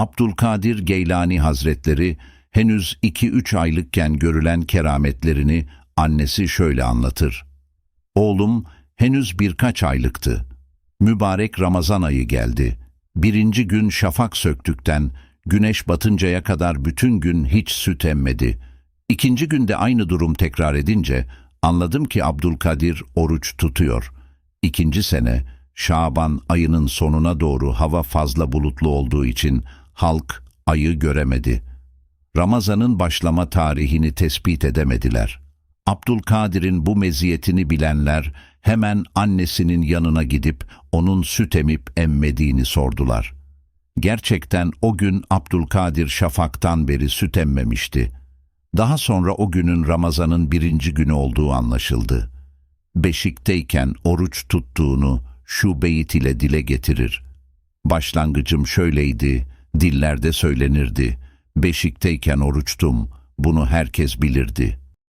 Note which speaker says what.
Speaker 1: Abdülkadir Geylani Hazretleri henüz 2-3 aylıkken görülen kerametlerini annesi şöyle anlatır. Oğlum henüz birkaç aylıktı. Mübarek Ramazan ayı geldi. Birinci gün şafak söktükten güneş batıncaya kadar bütün gün hiç süt emmedi. İkinci günde aynı durum tekrar edince anladım ki Abdülkadir oruç tutuyor. İkinci sene Şaban ayının sonuna doğru hava fazla bulutlu olduğu için halk ayı göremedi. Ramazan'ın başlama tarihini tespit edemediler. Abdülkadir'in bu meziyetini bilenler hemen annesinin yanına gidip onun süt emip emmediğini sordular. Gerçekten o gün Abdülkadir şafaktan beri süt emmemişti. Daha sonra o günün Ramazan'ın birinci günü olduğu anlaşıldı. Beşikteyken oruç tuttuğunu şu beyit ile dile getirir. Başlangıcım şöyleydi, dillerde söylenirdi. Beşikteyken oruçtum, bunu herkes bilirdi.''